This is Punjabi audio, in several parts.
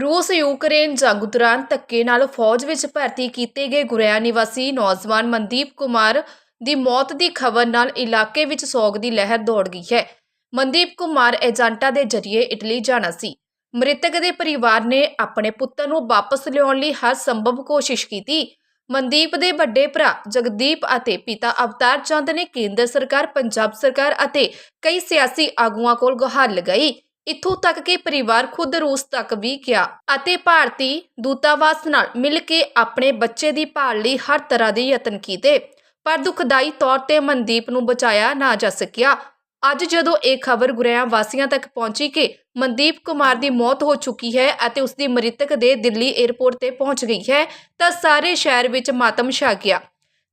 ਰੂਸ ਯੂਕਰੇਨ ਜੰਗ ਦੌਰਾਨ ਧੱਕੇ ਨਾਲ ਫੌਜ ਵਿੱਚ ਭਰਤੀ ਕੀਤੇ ਗਏ ਗੁਰਿਆ ਨਿਵਾਸੀ ਨੌਜਵਾਨ ਮਨਦੀਪ ਕੁਮਾਰ ਦੀ ਮੌਤ ਦੀ ਖਬਰ ਨਾਲ ਇਲਾਕੇ ਵਿੱਚ ਸੋਗ ਦੀ ਲਹਿਰ ਦੌੜ ਗਈ ਹੈ। ਮਨਦੀਪ ਕੁਮਾਰ ਏਜੰਟਾਂ ਦੇ ਜ਼ਰੀਏ ਇਟਲੀ ਜਾਣਾ ਸੀ। ਮ੍ਰਿਤਕ ਦੇ ਪਰਿਵਾਰ ਨੇ ਆਪਣੇ ਪੁੱਤਰ ਨੂੰ ਵਾਪਸ ਲਿਆਉਣ ਲਈ ਹਰ ਸੰਭਵ ਕੋਸ਼ਿਸ਼ ਕੀਤੀ। ਮਨਦੀਪ ਦੇ ਵੱਡੇ ਭਰਾ ਜਗਦੀਪ ਅਤੇ ਪਿਤਾ ਅਵਤਾਰ ਚੰਦ ਨੇ ਕੇਂਦਰ ਸਰਕਾਰ, ਪੰਜਾਬ ਸਰਕਾਰ ਅਤੇ ਕਈ ਸਿਆਸੀ ਆਗੂਆਂ ਕੋਲ ਗੁਹਾਰ ਲਗਾਈ। ਇੱਥੋਂ ਤੱਕ ਕਿ ਪਰਿਵਾਰ ਖੁਦ ਰੂਸ ਤੱਕ ਵੀ ਗਿਆ ਅਤੇ ਭਾਰਤੀ ਦੂਤਾਵਾਸ ਨਾਲ ਮਿਲ ਕੇ ਆਪਣੇ ਬੱਚੇ ਦੀ ਭਾਲ ਲਈ ਹਰ ਤਰ੍ਹਾਂ ਦੇ ਯਤਨ ਕੀਤੇ, ਪਰ ਦੁਖਦਾਈ ਤੌਰ ਤੇ ਮਨਦੀਪ ਨੂੰ ਬਚਾਇਆ ਨਾ ਜਾ ਸਕਿਆ। ਅੱਜ ਜਦੋਂ ਇਹ ਖਬਰ ਗੁਰਿਆਂ ਵਾਸੀਆਂ ਤੱਕ ਪਹੁੰਚੀ ਕਿ ਮਨਦੀਪ ਕੁਮਾਰ ਦੀ ਮੌਤ ਹੋ ਚੁੱਕੀ ਹੈ ਅਤੇ ਉਸ ਦੀ ਮ੍ਰਿਤਕ ਦੇ ਦਿੱਲੀ 에ਅਰਪੋਰਟ ਤੇ ਪਹੁੰਚ ਗਈ ਹੈ, ਤਾਂ ਸਾਰੇ ਸ਼ਹਿਰ ਵਿੱਚ ਮਾਤਮ ਛਾ ਗਿਆ।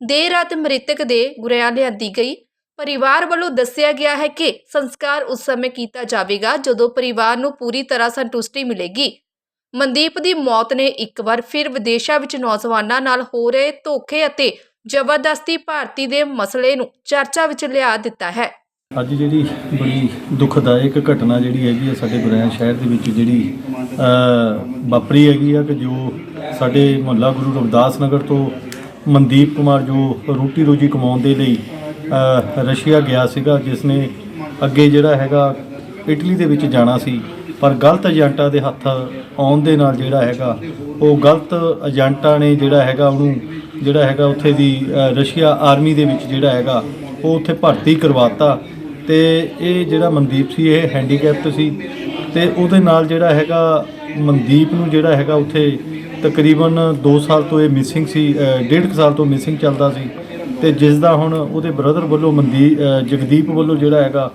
ਦੇਰ ਰਾਤ ਮ੍ਰਿਤਕ ਦੇ ਗੁਰਿਆਂ ਲਿਆਂਦੀ ਗਈ ਪਰਿਵਾਰ ਵੱਲੋਂ ਦੱਸਿਆ ਗਿਆ ਹੈ ਕਿ ਸੰਸਕਾਰ ਉਸ ਸਮੇਂ ਕੀਤਾ ਜਾਵੇਗਾ ਜਦੋਂ ਪਰਿਵਾਰ ਨੂੰ ਪੂਰੀ ਤਰ੍ਹਾਂ ਸੰਤੁਸ਼ਟੀ ਮਿਲੇਗੀ। ਮਨਦੀਪ ਦੀ ਮੌਤ ਨੇ ਇੱਕ ਵਾਰ ਫਿਰ ਵਿਦੇਸ਼ਾਂ ਵਿੱਚ ਨੌਜਵਾਨਾਂ ਨਾਲ ਹੋ ਰਹੇ ਧੋਖੇ ਅਤੇ ਜ਼ਬਰਦਸਤੀ ਭਾਰਤੀ ਦੇ ਮਸਲੇ ਨੂੰ ਚਰਚਾ ਵਿੱਚ ਲਿਆ ਦਿੱਤਾ ਹੈ। ਅੱਜ ਜਿਹੜੀ ਬੜੀ ਦੁਖਦਾਇਕ ਘਟਨਾ ਜਿਹੜੀ ਹੈਗੀ ਆ ਸਾਡੇ ਗੁਰੈਣ ਸ਼ਹਿਰ ਦੇ ਵਿੱਚ ਜਿਹੜੀ ਅ, ਵਾਪਰੀ ਹੈਗੀ ਆ ਕਿ ਜੋ ਸਾਡੇ ਮੁਹੱਲਾ ਗੁਰੂ ਰਵਿਦਾਸ ਨਗਰ ਤੋਂ ਮਨਦੀਪ ਕੁਮਾਰ ਜੋ ਰੋਟੀ ਰੋਜੀ ਕਮਾਉਣ ਦੇ ਲਈ ਰਸ਼ੀਆ ਗਿਆ ਸੀਗਾ ਜਿਸ ਨੇ ਅੱਗੇ ਜਿਹੜਾ ਹੈਗਾ ਇਟਲੀ ਦੇ ਵਿੱਚ ਜਾਣਾ ਸੀ। ਪਰ ਗਲਤ ਏਜੰਟਾਂ ਦੇ ਹੱਥ ਆਉਣ ਦੇ ਨਾਲ ਜਿਹੜਾ ਹੈਗਾ ਉਹ ਗਲਤ ਏਜੰਟਾਂ ਨੇ ਜਿਹੜਾ ਹੈਗਾ ਉਹਨੂੰ ਜਿਹੜਾ ਹੈਗਾ ਉੱਥੇ ਦੀ ਰਸ਼ੀਆ ਆਰਮੀ ਦੇ ਵਿੱਚ ਜਿਹੜਾ ਹੈਗਾ ਉਹ ਉੱਥੇ ਭਰਤੀ ਕਰਵਾਤਾ। ਤੇ ਇਹ ਜਿਹੜਾ ਮਨਦੀਪ ਸੀ ਇਹ ਹੈਂਡੀਕੈਪਟ ਸੀ। ਤੇ ਉਹਦੇ ਨਾਲ ਜਿਹੜਾ ਹੈਗਾ ਮਨਦੀਪ ਨੂੰ ਜਿਹੜਾ ਹੈਗਾ ਉੱਥੇ ਤਕਰੀਬਨ 2 ਸਾਲ ਤੋਂ ਇਹ ਮਿਸਿੰਗ ਸੀ ਅ, ਡੇਢ ਕੁ ਸਾਲ ਤੋਂ ਮਿਸਿੰਗ ਚੱਲਦਾ ਸੀ। ਤੇ ਜਿਸ ਦਾ ਹੁਣ ਉਹਦੇ ਬ੍ਰਦਰ ਵੱਲੋਂ ਮਨਦੀਪ ਜਗਦੀਪ ਵੱਲੋਂ ਜਿਹੜਾ ਹੈਗਾ,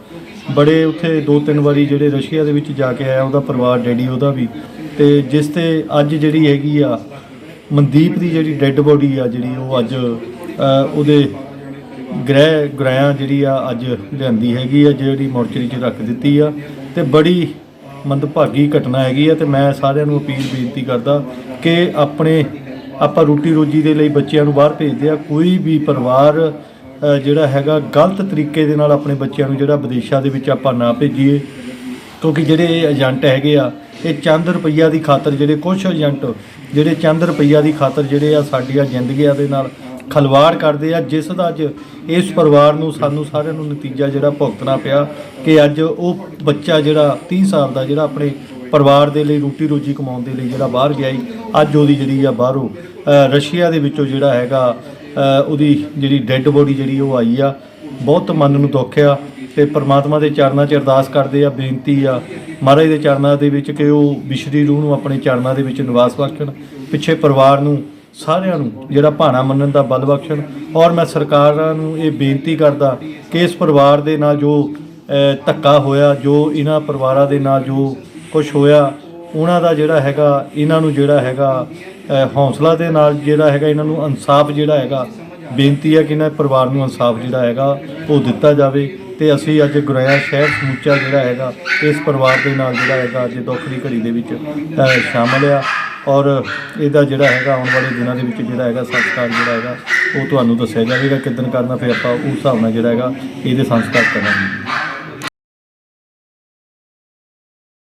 ਬੜੇ ਉੱਥੇ ਦੋ ਤਿੰਨ ਵਾਰੀ ਜਿਹੜੇ ਰਸ਼ੀਆ ਦੇ ਵਿੱਚ ਜਾ ਕੇ ਆਇਆ ਉਹਦਾ ਪਰਿਵਾਰ, ਡੈਡੀ ਉਹਦਾ ਵੀ। ਤੇ ਜਿਸ ਤੇ ਅੱਜ ਜਿਹੜੀ ਹੈਗੀ ਆ, ਮਨਦੀਪ ਦੀ ਜਿਹੜੀ ਡੈੱਡ ਬੋਡੀ ਆ ਜਿਹੜੀ ਉਹ ਅੱਜ ਉਹਦੇ ਗ੍ਰਹਿ, ਗ੍ਰਹਿਆਂ ਜਿਹੜੀ ਆ ਅੱਜ ਲਿਆਂਦੀ ਹੈਗੀ ਆ, ਜਿਹੜੀ ਮੋਰਚਰੀ 'ਚ ਰੱਖ ਦਿੱਤੀ ਆ। ਤੇ ਬੜੀ ਮੰਦਭਾਗੀ ਘਟਨਾ ਹੈਗੀ ਆ ਤੇ ਮੈਂ ਸਾਰਿਆਂ ਨੂੰ ਅਪੀਲ ਬੇਨਤੀ ਕਰਦਾ ਕਿ ਆਪਣੇ ਆਪਾਂ ਰੋਟੀ ਰੋਜੀ ਦੇ ਲਈ ਬੱਚਿਆਂ ਨੂੰ ਬਾਹਰ ਭੇਜਦੇ ਆ। ਕੋਈ ਵੀ ਪਰਿਵਾਰ ਜਿਹੜਾ ਹੈਗਾ, ਗਲਤ ਤਰੀਕੇ ਦੇ ਨਾਲ ਆਪਣੇ ਬੱਚਿਆਂ ਨੂੰ ਜਿਹੜਾ ਵਿਦੇਸ਼ਾਂ ਦੇ ਵਿੱਚ ਆਪਾਂ ਨਾ ਭੇਜੀਏ, ਕਿਉਂਕਿ ਜਿਹੜੇ ਇਹ ਏਜੰਟ ਹੈਗੇ ਆ, ਇਹ ਚੰਦ ਰੁਪਈਆ ਦੀ ਖਾਤਰ ਜਿਹੜੇ ਕੁਝ ਏਜੰਟ, ਜਿਹੜੇ ਚੰਦ ਰੁਪਈਆ ਦੀ ਖਾਤਰ ਜਿਹੜੇ ਆ ਸਾਡੀਆਂ ਜ਼ਿੰਦਗੀਆਂ ਦੇ ਨਾਲ ਖਲਵਾੜ ਕਰਦੇ ਆ, ਜਿਸ ਦਾ ਅੱਜ ਇਸ ਪਰਿਵਾਰ ਨੂੰ, ਸਾਨੂੰ ਸਾਰਿਆਂ ਨੂੰ ਨਤੀਜਾ ਜਿਹੜਾ ਭੁਗਤਣਾ ਪਿਆ ਕਿ ਅੱਜ ਉਹ ਬੱਚਾ ਜਿਹੜਾ 30 ਸਾਲ ਦਾ ਜਿਹੜਾ ਆਪਣੇ ਪਰਿਵਾਰ ਦੇ ਲਈ, ਰੋਟੀ ਰੋਜੀ ਕਮਾਉਣ ਦੇ ਲਈ ਜਿਹੜਾ ਬਾਹਰ ਗਿਆ ਸੀ, ਅੱਜ ਉਹਦੀ ਜਿਹੜੀ ਆ ਬਾਹਰੋਂ ਰਸ਼ੀਆ ਦੇ ਵਿੱਚੋਂ ਜਿਹੜਾ ਹੈਗਾ ਉਹਦੀ ਜਿਹੜੀ ਡੈੱਡ ਬੋਡੀ ਜਿਹੜੀ ਉਹ ਆਈ ਆ, ਬਹੁਤ ਮਨ ਨੂੰ ਦੁੱਖ ਆ ਤੇ ਪ੍ਰਮਾਤਮਾ ਦੇ ਚਰਨਾਂ 'ਚ ਅਰਦਾਸ ਕਰਦੇ ਆ, ਬੇਨਤੀ ਆ, ਮਹਾਰਾਜ ਦੇ ਚਰਨਾਂ ਦੇ ਵਿੱਚ ਕਿ ਉਹ ਵਿਸ਼ਰੀ ਰੂਹ ਨੂੰ ਆਪਣੇ ਚਰਨਾਂ ਦੇ ਵਿੱਚ ਨਿਵਾਸ ਬਖਸ਼ਣ, ਪਿੱਛੇ ਪਰਿਵਾਰ ਨੂੰ, ਸਾਰਿਆਂ ਨੂੰ ਜਿਹੜਾ ਭਾਣਾ ਮੰਨਣ ਦਾ ਬਲ ਬਖਸ਼ਣ ਔਰ ਮੈਂ ਸਰਕਾਰਾਂ ਨੂੰ ਇਹ ਬੇਨਤੀ ਕਰਦਾ ਕਿ ਇਸ ਪਰਿਵਾਰ ਦੇ ਨਾਲ ਜੋ ਧੱਕਾ ਹੋਇਆ, ਜੋ ਇਹਨਾਂ ਪਰਿਵਾਰਾਂ ਦੇ ਨਾਲ ਜੋ ਕੁਝ ਹੋਇਆ ਉਹਨਾਂ ਦਾ ਜਿਹੜਾ ਹੈਗਾ ਇਹਨਾਂ ਨੂੰ ਜਿਹੜਾ ਹੈਗਾ ਅ, ਹੌਸਲਾ ਦੇ ਨਾਲ ਜਿਹੜਾ ਹੈਗਾ ਇਹਨਾਂ ਨੂੰ ਇਨਸਾਫ ਜਿਹੜਾ ਹੈਗਾ ਬੇਨਤੀ ਹੈ ਕਿ ਇਹਨਾਂ ਪਰਿਵਾਰ ਨੂੰ ਇਨਸਾਫ ਜਿਹੜਾ ਹੈਗਾ ਉਹ ਦਿੱਤਾ ਜਾਵੇ ਤੇ ਅਸੀਂ ਅੱਜ ਗੁਰਿਆ ਸ਼ਹਿਰ ਸਮੁੱਚਾ ਜਿਹੜਾ ਹੈਗਾ ਇਸ ਪਰਿਵਾਰ ਦੇ ਨਾਲ ਜਿਹੜਾ ਹੈਗਾ ਅੱਜ ਦੁੱਖ ਦੀ ਘੜੀ ਦੇ ਵਿੱਚ ਅ, ਸ਼ਾਮਲ ਆ ਔਰ ਇਹਦਾ ਜਿਹੜਾ ਹੈਗਾ ਆਉਣ ਵਾਲੇ ਦਿਨਾਂ ਦੇ ਵਿੱਚ ਜਿਹੜਾ ਹੈਗਾ ਸੰਸਕਾਰ ਜਿਹੜਾ ਹੈਗਾ ਉਹ ਤੁਹਾਨੂੰ ਦੱਸਿਆ ਜਾਵੇਗਾ ਕਿਦਨ ਕਰਨਾ ਫਿਰ ਆਪਾਂ ਉਸ ਹਿਸਾਬ ਨਾਲ ਜਿਹੜਾ ਹੈਗਾ ਇਹਦੇ ਸੰਸਕਾਰ ਕਰਾਂਗੇ